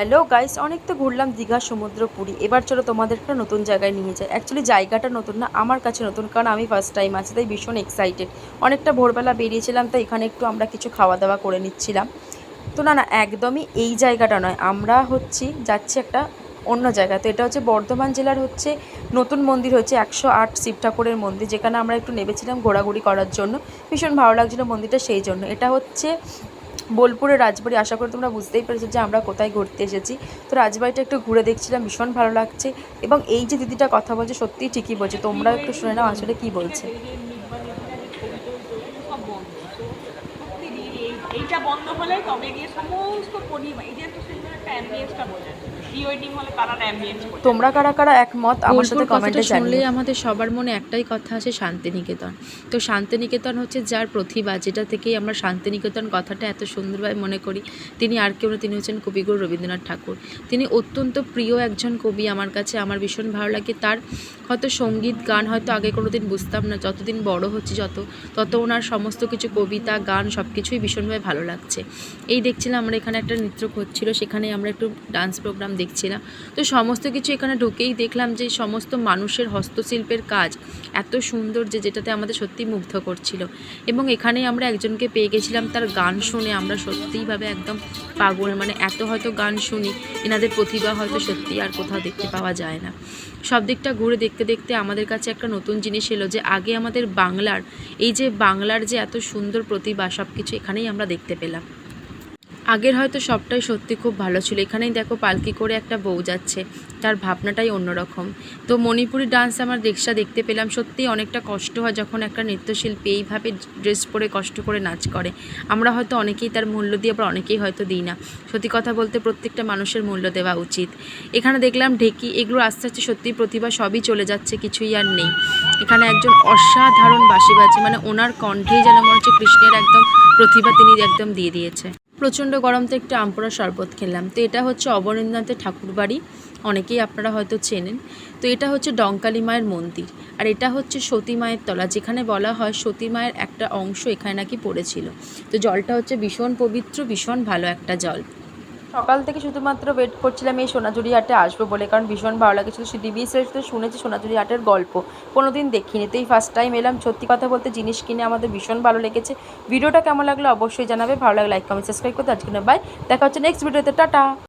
Hello guys অনেক তো ঘুরলাম দীঘা, সমুদ্র, পুরী। এবার চলো তোমাদের একটা নতুন জায়গায় নিয়ে যাই। অ্যাকচুয়ালি জায়গাটা নতুন না, আমার কাছে নতুন, কারণ আমি ফার্স্ট টাইম আছি, তাই ভীষণ এক্সাইটেড অনেকটা ভোরবেলা বেরিয়েছিলাম, তাই এখানে একটু আমরা কিছু খাওয়া দাওয়া করে নিচ্ছিলাম। তো না না, একদমই এই জায়গাটা নয়। আমরা হচ্ছি, যাচ্ছি একটা অন্য জায়গা। তো এটা হচ্ছে বর্ধমান জেলার হচ্ছে, নতুন মন্দির হচ্ছে একশো আট শিব ঠাকুরের মন্দির, যেখানে আমরা একটু নেমেছিলাম ঘোরাঘুরি করার জন্য। ভীষণ ভালো লাগছিল মন্দিরটা সেই জন্য। এটা হচ্ছে বোলপুরের রাজবাড়ি, আশা করি তোমরা বুঝতেই পেরেছ যে আমরা কোথায় ঘুরতে এসেছি। তো রাজবাড়িটা একটু ঘুরে দেখছিলাম, ভীষণ ভালো লাগছে। এবং এই যে দিদিটা কথা বলছে সত্যিই ঠিকই বলছে। তোমরা একটু শুনে নাও আসলে কী বলছে। এইটা বন্ধ হলে তবে গিয়ে সমস্ত পরিবার এই যে একটা সুন্দর একটা অ্যাম্বিয়েন্সটা প্রি ওয়েডিং হলে তারা অ্যাম্বিয়েন্স তোমরা কারা কারা একমত? আমার সাথে কমেন্টে কথাটা শুনলেই আমাদের সবার মনে একটাই কথা আছে শান্তিনিকেতন। তো শান্তিনিকেতন হচ্ছে যার প্রতিভা যেটা থেকেই আমরা শান্তিনিকেতন কথাটা এত সুন্দরভাবে মনে করি। তিনি আর কেউ না তিনি হচ্ছেন কবিগুরু রবীন্দ্রনাথ ঠাকুর। তিনি অত্যন্ত প্রিয় একজন কবি আমার কাছে আমার ভীষণ ভালো লাগে। তার হয়তো সংগীত গান হয়তো আগে কোনো দিন বুঝতাম না যতদিন বড় হচ্ছে যত তত ওনার সমস্ত কিছু কবিতা গান সব কিছুই ভীষণভাবে ভালো লাগছে। এই দেখছিলাম আমরা এখানে একটা নৃত্য হচ্ছিল সেখানে আমরা একটু ডান্স প্রোগ্রাম দেখছিলাম। তো সমস্ত কিছু এখানে ঢুকেই দেখলাম যে সমস্ত মানুষের হস্তশিল্পের কাজ এত সুন্দর যে যেটাতে আমাদের সত্যি মুগ্ধ করছিল। এবং এখানেই আমরা একজনকে পেয়ে গেছিলাম তার গান শুনে। আমরা সত্যিইভাবে একদম পাগল মানে এত হয়তো গান শুনি, এনাদের প্রতিভা হয়তো সত্যি আর কোথাও দেখতে পাওয়া যায় না। সব দিকটা ঘুরে দেখতে দেখতে আমাদের কাছে একটা নতুন জিনিস এলো যে আগে আমাদের বাংলার, এই যে বাংলার যে এত সুন্দর প্রতিভা সব কিছু এখানেই আমরা দেখতে পেলাম। আগের হয়তো সবটাই সত্যি খুব ভালো ছিল। এখানেই দেখো পালকি করে একটা বউ যাচ্ছে। তার ভাবনাটাই অন্যরকম। তো মণিপুরি ডান্স আমার দেখসা দেখতে পেলাম। সত্যি অনেকটা কষ্ট হয় যখন একটা নৃত্যশিল্পী এইভাবে ড্রেস পরে কষ্ট করে নাচ করে। আমরা হয়তো অনেকেই তার মূল্য দিয়ে, আবার অনেকেই হয়তো দিই না। সত্যি কথা বলতে প্রত্যেকটা মানুষের মূল্য দেওয়া উচিত। এখানে দেখলাম ঢেকি, এগুলো আস্তে আস্তে সত্যি প্রতিভা সবই চলে যাচ্ছে, কিছুই আর নেই। এখানে একজন অসাধারণ বাঁশি বাজে মানে ওনার কণ্ঠেই যেন মনে হচ্ছে কৃষ্ণের একদম প্রতিভা তিনি একদম দিয়ে দিয়েছে। প্রচণ্ড গরমতে একটু আমপোড়া শরবত খেলাম। তো এটা হচ্ছে অবনীন্দ্রনাথের ঠাকুরবাড়ি। অনেকেই আপনারা হয়তো চেনেন। তো এটা হচ্ছে ডঙ্কালী মায়ের মন্দির। আর এটা হচ্ছে সতী মায়ের তলা। যেখানে বলা হয় সতী মায়ের একটা অংশ এখানে নাকি পড়েছিল। তো জলটা হচ্ছে ভীষণ পবিত্র, ভীষণ ভালো একটা জল। সকাল থেকে শুধুমাত্র ওয়েট করছিলাম এই সোনাঝুরি হাটে আসব বলে, কারণ ভীষণ ভালো লাগে। শুধু ডিবিএসের তো শুনেছি সোনাঝুরি হাটের গল্প। কোনো দিন দেখিনি। তো এই ফার্স্ট টাইম এলাম, সত্যি কথা বলতে জিনিস কিনে আমাদের ভীষণ ভালো লেগেছে। ভিডিওটা কেমন লাগল অবশ্যই জানাবে। ভালো লাগলে লাইক কমেন্ট সাবস্ক্রাইব করতে আজকে বাই দেখা হচ্ছে নেক্সট ভিডিওতে টাটা।